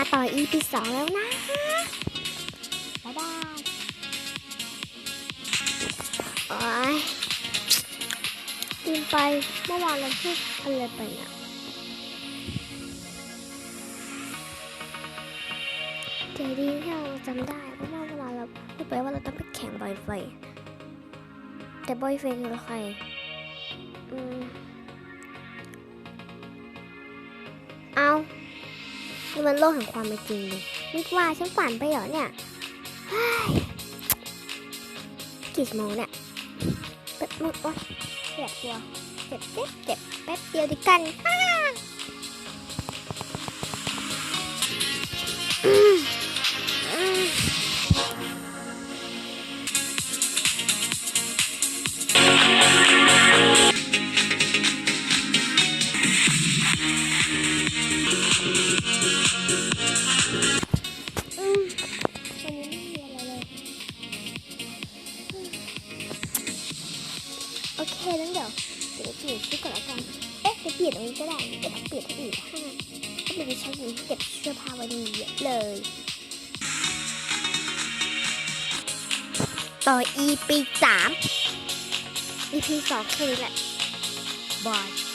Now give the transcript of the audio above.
มาต่อ EP สองแล้วนะ บ๊ายบายโอ้ยลืมไปเมื่อวานเราพูดอะไรไปเนี่ยเจดีที่เราจำได้เพราะว่าเวลาเราพูดไปว่าเราต้องไปแข่งบอยไฟแต่บอยไฟคือใครอืมเอา นี่มันโลกแห่งความเป็นจริงเลยนึกว่าฉันฝันไปเหรอเนี่ยกี่ชั่วโมงเนี่ยแป๊บนึงโอ๊ยเจ็บตัวเจ็บเจ็บเจ็บแป๊บเดียวดิกัน เคนั้นเดี๋ยวเดี๋ยวเปลี่ยนชุดก่อนละกันเอ๊ะจะเปลี่ยนตรงนี้ก็ได้เดี๋ยวเปลี่ยนที่อื่นให้ก็มีชั้นนี้เก็บเสื้อผ้าไว้ดีเยอะเลย ต่อ EP สาม EP สองแค่นี้แหละบาย